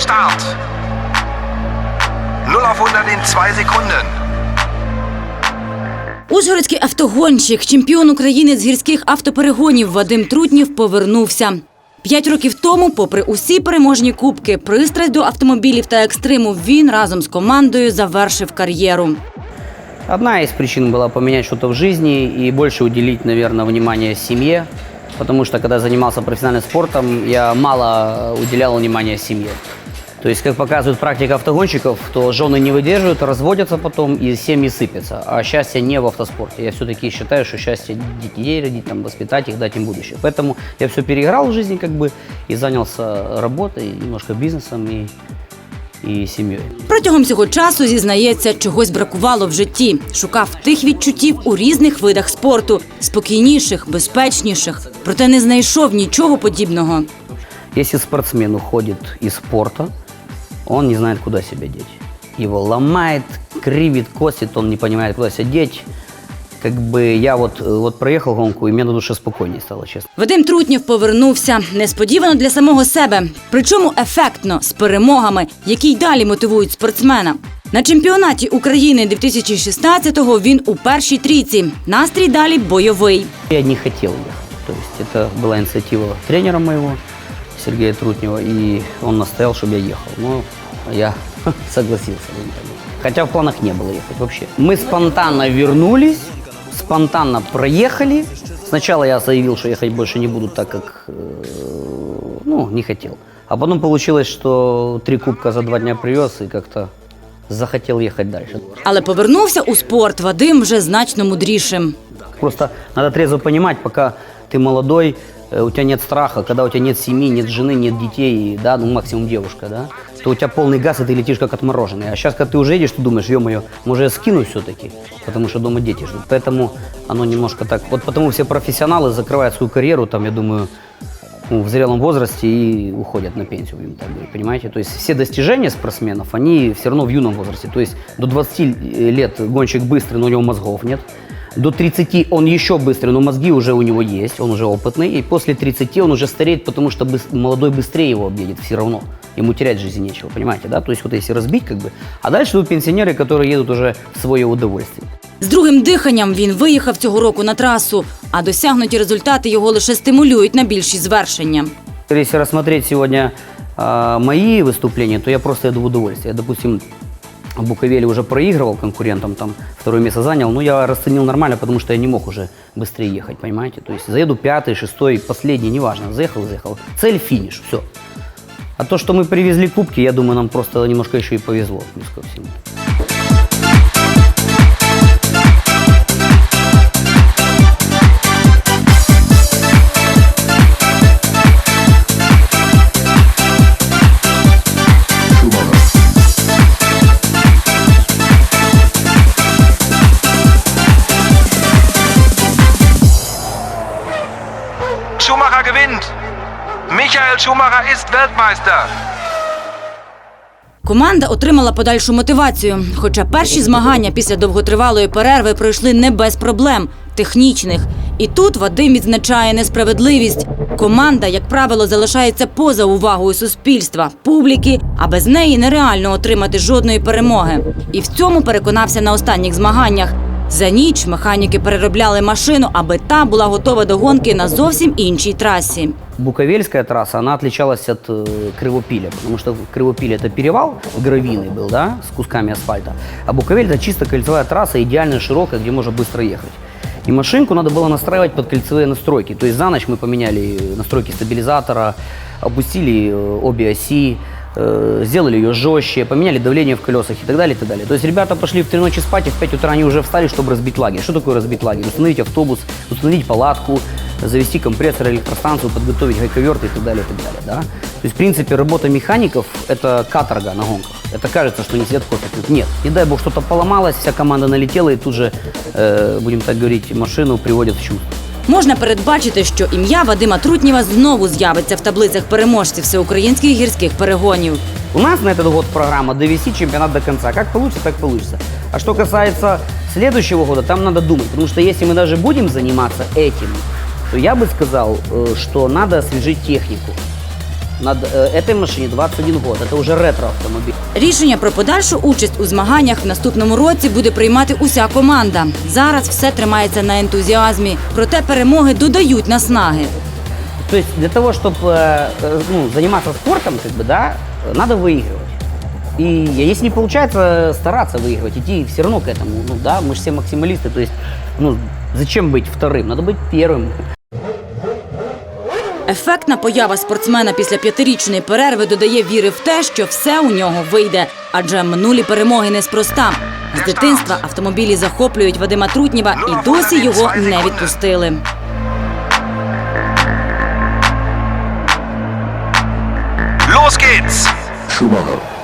Start. 0 auf 100 in 2 Sekunden. Ужгородський автогонщик, чемпіон України з гірських автоперегонів Вадим Трутнів повернувся. П'ять років тому, попри усі переможні кубки, пристрасть до автомобілів та екстриму, він разом з командою завершив кар'єру. Одна из причин была поменять что-то в жизни и больше уделить, наверное, внимание семье, потому что когда занимался профессиональным спортом, я мало уделял внимания семье. То есть, как показывает практика автогонщиков, то жены не выдерживают, разводятся потом и семьи сыпятся. А счастье не в автоспорте. Я все-таки считаю, что счастье детей родить, там, воспитать их, дать им будущее. Поэтому я все переиграл в жизни как бы и занялся работой, немножко бизнесом и, и семьей. Протягом цього часу зізнається, чогось бракувало в житті. Шукав тих відчуттів у різних видах спорту, спокійніших, безпечніших. Проте не знайшов нічого подібного. Если спортсмен уходит из спорта, он не знает, куда себя деть. Его ломает, кривит, косит, он не понимает, куда себя деть. Как бы я вот, э, вот проехал гонку, и мне на душе спокойнее стало, честно. Вадим Трутнів повернувся несподівано для самого себе, причому ефектно з перемогами, які й далі мотивують спортсмена. На чемпіонаті України 2016-го він у першій трійці. Настрій далі бойовий. Я не хотел ехать. То есть это была инициатива тренера моего, Сергея Трутнева, и он настоял, чтобы я ехал. Но я согласился. будем так говорить. Хотя в планах не было ехать вообще. Мы спонтанно вернулись, спонтанно проехали. Сначала я заявил, что ехать больше не буду, так как э, ну, не хотел. А потом получилось, что три кубка за два дня привез и как-то захотел ехать дальше. Але повернувся у спорт Вадим вже значно мудрішим. Просто надо трезво понимать, пока ты молодой, э, у тебя нет страха, когда у тебя нет семьи, нет жены, нет детей, да, ну максимум девушка, да, то у тебя полный газ, и ты летишь как отмороженный. А сейчас, когда ты уже едешь, ты думаешь, ё-моё, может я скину все-таки, потому что дома дети ждут. Поэтому оно немножко так, вот потому все профессионалы закрывают свою карьеру, там, я думаю, ну, в зрелом возрасте и уходят на пенсию, будем так говорить, понимаете? То есть все достижения спортсменов, они все равно в юном возрасте. То есть до 20 лет гонщик быстрый, но у него мозгов нет. До 30 он еще быстрый, но мозги уже у него есть, он уже опытный. И после 30 он уже стареет, потому что молодой быстрее его объедет все равно. Ему терять в жизни нечего, понимаете, да? То есть вот если разбить как бы. А дальше тут пенсионеры, которые едут уже в свое удовольствие. З другим диханням він виїхав цього року на трасу, а досягнуті результати його лише стимулюють на більші звершення. Если рассмотреть сегодня а, мои выступления, то я просто иду в удовольствие. Я, допустим, в Буковеле уже проигрывал конкурентам, там второе место занял, но я расценил нормально, потому что я не мог уже быстрее ехать, понимаете? То есть заеду пятый, шестой, последний, неважно, заехал, заехал. Цель финиш, все. А то, что мы привезли кубки, я думаю, нам просто немножко еще и повезло, плюс ко всему. Ist Weltmeister. Команда отримала подальшу мотивацію. Хоча перші змагання після довготривалої перерви пройшли не без проблем технічних. І тут Вадим відзначає несправедливість. Команда, як правило, залишається поза увагою суспільства, публіки, а без неї нереально отримати жодної перемоги. І в цьому переконався на останніх змаганнях. За ніч механіки переробляли машину, аби та була готова до гонки на зовсім іншій трасі. Буковельская трасса, она отличалась от э, Кривопиля, потому что Кривопиль это перевал гравийный был, да, с кусками асфальта, а Буковель это чисто кольцевая трасса, идеально широкая, где можно быстро ехать. И машинку надо было настраивать под кольцевые настройки. То есть за ночь мы поменяли настройки стабилизатора, опустили э, обе оси, э, сделали ее жестче, поменяли давление в колесах и так далее, и так далее. То есть ребята пошли в 3 ночи спать, и в 5 утра они уже встали, чтобы разбить лагерь. Что такое разбить лагерь? Установить автобус, установить палатку, завести компрессор, электростанцию, подготовить гайковерты и так далее, и так далее. Да? То есть, в принципе, работа механиков – это каторга на гонках. Это кажется, что они сидят кофе пьют. Нет, не дай бог что-то поломалось, вся команда налетела и тут же, э, будем так говорить, машину приводят в чувство. Можна передбачити, що ім'я Вадима Трутнєва знову з'явиться в таблицях переможців всеукраїнських гірських перегонів. У нас на этот год программа довести чемпионат до конца. Как получится, так получится. А что касается следующего года, там надо думать. Потому что если мы даже будем заниматься этим, то я бы сказал, э, что надо освежить технику. над э, этой машине 21 год. Это уже ретро-автомобиль. Рішення про подальшу участь у змаганнях в наступному році буде приймати уся команда. Зараз все тримається на ентузіазмі, проте перемоги додають наснаги. То есть для того, чтобы ну, заниматься спортом, как бы, да, надо выигрывать. И если не получается стараться выигрывать, идти все равно к этому. Ну да, мы же все максималисты. То есть, ну, зачем быть вторым? Надо быть первым. Ефектна поява спортсмена після п'ятирічної перерви додає віри в те, що все у нього вийде, адже минулі перемоги неспроста. З дитинства автомобілі захоплюють Вадима Трутнєва і досі його не відпустили. Los geht's! Schumacher.